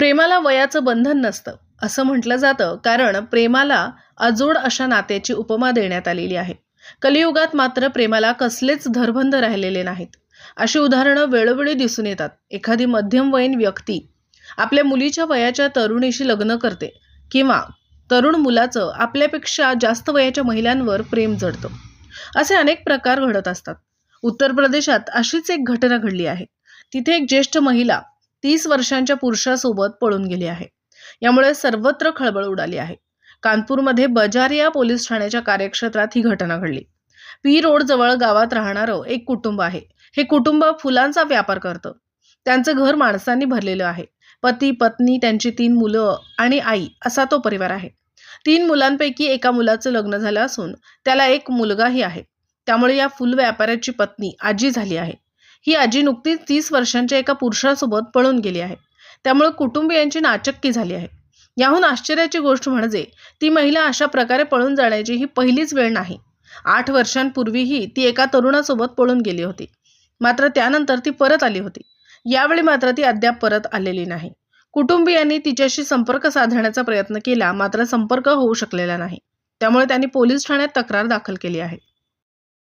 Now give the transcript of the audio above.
प्रेमाला वयाचं बंधन नसतं असं म्हटलं जातं कारण प्रेमाला अजोड अशा नात्याची उपमा देण्यात आलेली आहे. कलियुगात मात्र प्रेमाला कसलेच धरबंध राहिलेले नाहीत. अशी उदाहरणं वेळोवेळी दिसून येतात. एखादी मध्यमवयीन व्यक्ती आपल्या मुलीच्या वयाच्या तरुणीशी लग्न करते किंवा तरुण मुलाचं आपल्यापेक्षा जास्त वयाच्या महिलांवर प्रेम जडतं. असे अनेक प्रकार घडत असतात. उत्तर प्रदेशात अशीच एक घटना घडली आहे. तिथे एक ज्येष्ठ महिला तीस वर्षांच्या पुरुषासोबत पळून गेली आहे. यामुळे सर्वत्र खळबळ उडाली आहे. कानपूरमध्ये बजारिया पोलीस ठाण्याच्या कार्यक्षेत्रात ही घटना घडली. पी रोड जवळ गावात राहणारं एक कुटुंब आहे. हे कुटुंब फुलांचा व्यापार करतं. त्यांचं घर माणसांनी भरलेलं आहे. पती पत्नी त्यांची तीन मुलं आणि आई असा तो परिवार आहे. तीन मुलांपैकी एका मुलाचं लग्न झालं असून त्याला एक मुलगाही आहे. त्यामुळे या फुल व्यापाऱ्याची पत्नी आजी झाली आहे. ही आजी नुकतीच तीस वर्षांच्या एका पुरुषासोबत पळून गेली आहे. त्यामुळे कुटुंबियांची नाचक्की झाली आहे. याहून आश्चर्याची गोष्ट म्हणजे ती महिला अशा प्रकारे पळून जाण्याची ही पहिलीच वेळ नाही. आठ वर्षांपूर्वीही ती एका तरुणासोबत पळून गेली होती. मात्र त्यानंतर ती परत आली होती. यावेळी मात्र ती अद्याप परत आलेली नाही. कुटुंबियांनी तिच्याशी संपर्क साधण्याचा प्रयत्न केला मात्र संपर्क होऊ शकलेला नाही. त्यामुळे त्यांनी पोलीस ठाण्यात तक्रार दाखल केली आहे.